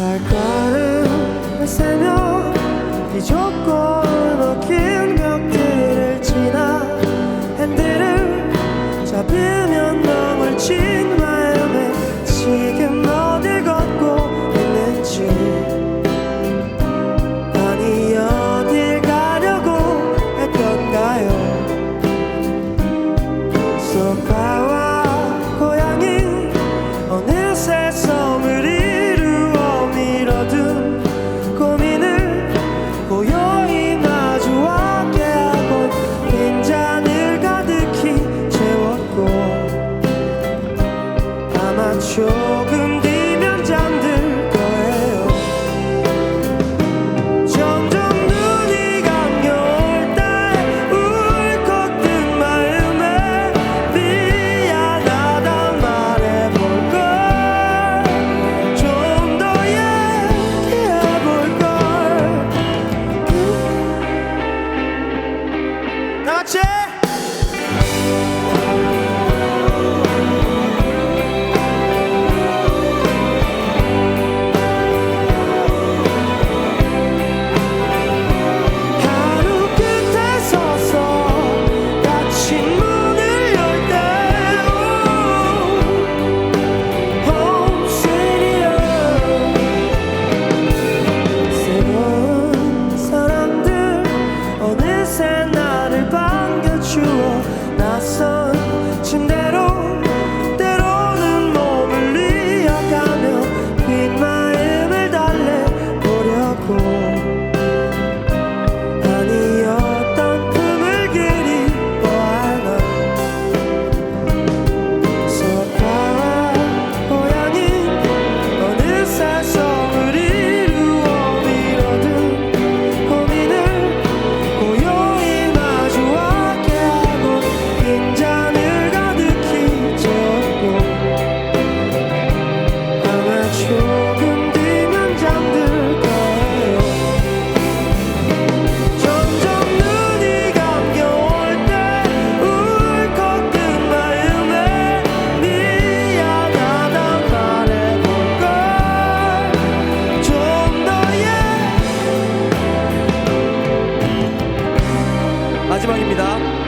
발걸음을 세며 이 조건 어긴 벽들을 지나 핸들을 친 조금 더 마지막입니다.